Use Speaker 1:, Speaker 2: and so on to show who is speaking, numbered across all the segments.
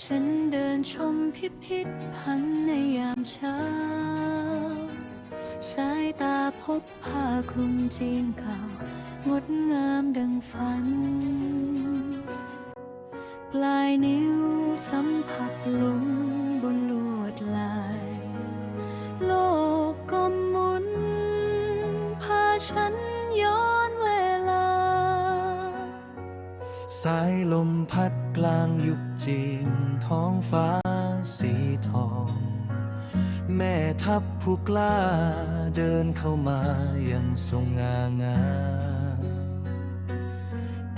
Speaker 1: ฉันเดินชมพิพิธภัณฑ์ในยามเช้า สายตาพบผ้าคลุมจีนเก่างดงามดังฝัน ปลายนิ้วสัมผัสลุมบนลวดลาย โลกก็หมุนพาฉันย้อน
Speaker 2: สายลมพัดกลางยุคจีน ท้องฟ้าสีทอง แม่ทัพผู้กล้าเดินเข้ามาอย่างทรงงางาม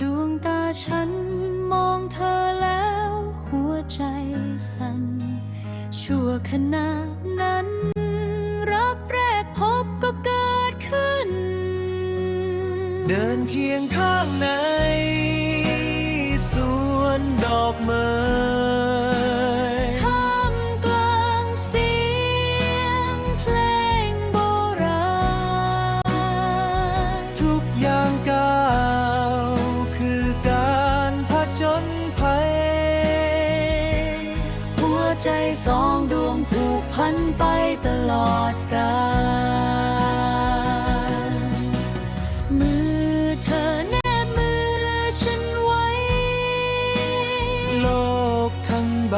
Speaker 1: ดวงตาฉันมองเธอแล้ว หัวใจสั่น ชั่วขณะนั้น รักแรกพบก็เกิดขึ้น
Speaker 2: เดินเคียงข้างใน
Speaker 1: ใจสองดวงผูกพันไปตลอดกาลมือเธอแนบมือฉันไว้
Speaker 2: โลกทั้งใบ